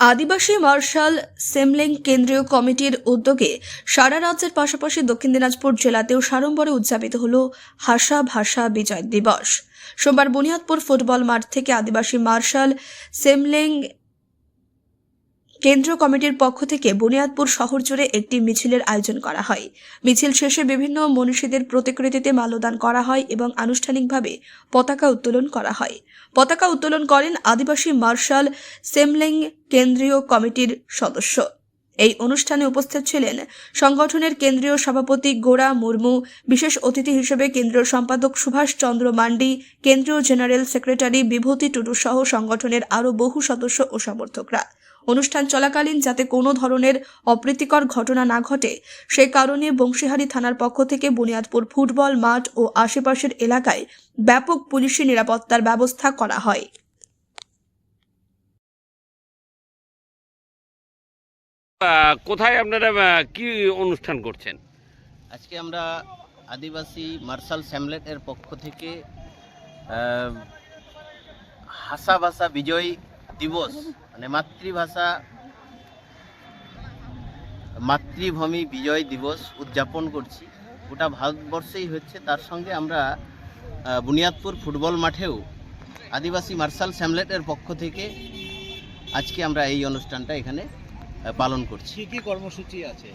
আদিবাসী martial সেমলিং কেন্দ্রীয় কমিটির উদ্যোগে সারা রাজ্যের পাশাপাশি দক্ষিণ দিনাজপুর জেলাতেও সাড়ম্বরে উদযাপিত হল হাসা ভাষা বিজয় দিবস। সোমবার বুনিয়াদপুর ফুটবল মাঠ থেকে আদিবাসী মার্শাল সেমলিং কেন্দ্রীয় কমিটির পক্ষ থেকে বুনিয়াদপুর শহর জুড়ে একটি মিছিলের আয়োজন করা হয়। মিছিল শেষে বিভিন্ন মনীষীদের প্রতিকৃতিতে মাল্যদান করা হয় এবং আনুষ্ঠানিকভাবে পতাকা উত্তোলন করা হয়। পতাকা উত্তোলন করেন আদিবাসী মার্শাল সেমলেং কেন্দ্রীয় কমিটির সদস্য। এই অনুষ্ঠানে উপস্থিত ছিলেন সংগঠনের কেন্দ্রীয় সভাপতি গোড়া মুর্মু, বিশেষ অতিথি হিসেবে কেন্দ্রীয় সম্পাদক সুভাষ চন্দ্র মান্ডি, কেন্দ্রীয় জেনারেল সেক্রেটারি বিভূতি টুডু সহ সংগঠনের আরও বহু সদস্য ও সমর্থকরা। অনুষ্ঠান চলাকালীন যাতে কোনো ধরনের অপ্রীতিকর ঘটনা না ঘটে সে কারণে বংশীহারি থানার পক্ষ থেকে বুনিয়াদপুর ফুটবল মাঠ ও আশেপাশের এলাকায় ব্যাপক পুলিশি নিরাপত্তার ব্যবস্থা করা হয়। আহ, কোথায় আপনারা কি অনুষ্ঠান করছেন? আজকে আমরা আদিবাসী মার্শাল স্যামলেটের পক্ষ থেকে আহ, হাসা ভাষা বিজয় দিবস মানে মাতৃভাষা মাতৃভূমি বিজয় দিবস উদযাপন করছি। গোটা ভারতবর্ষেই হচ্ছে। তার সঙ্গে আমরা বুনিয়াদপুর ফুটবল মাঠেও আদিবাসী মার্শাল স্যামলেটের পক্ষ থেকে আজকে আমরা এই অনুষ্ঠানটা এখানে পালন করছি। কি কি কর্মসূচি আছে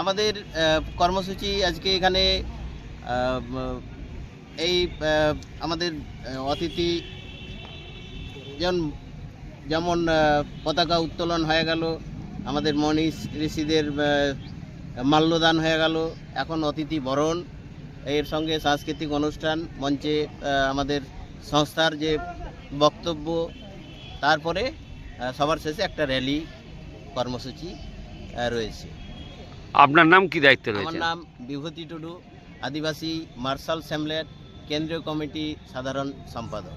আমাদের কর্মসূচি আজকে এখানে এই আমাদের অতিথি যেমন যেমন পতাকা উত্তোলন হয়ে গেল আমাদের মনীষ ঋষিদের মাল্যদান হয়ে গেল এখন অতিথি বরণ। এর সঙ্গে সাংস্কৃতিক অনুষ্ঠান মঞ্চে আমাদের সংস্থার যে বক্তব্য তারপরে সবার শেষে একটা র্যালি কর্মসূচি রয়েছে। আপনার নাম কি দায়িত্ব আমার নাম বিভূতি টুডু আদিবাসী মার্শাল স্যামলেট কেন্দ্রীয় কমিটি সাধারণ সম্পাদক।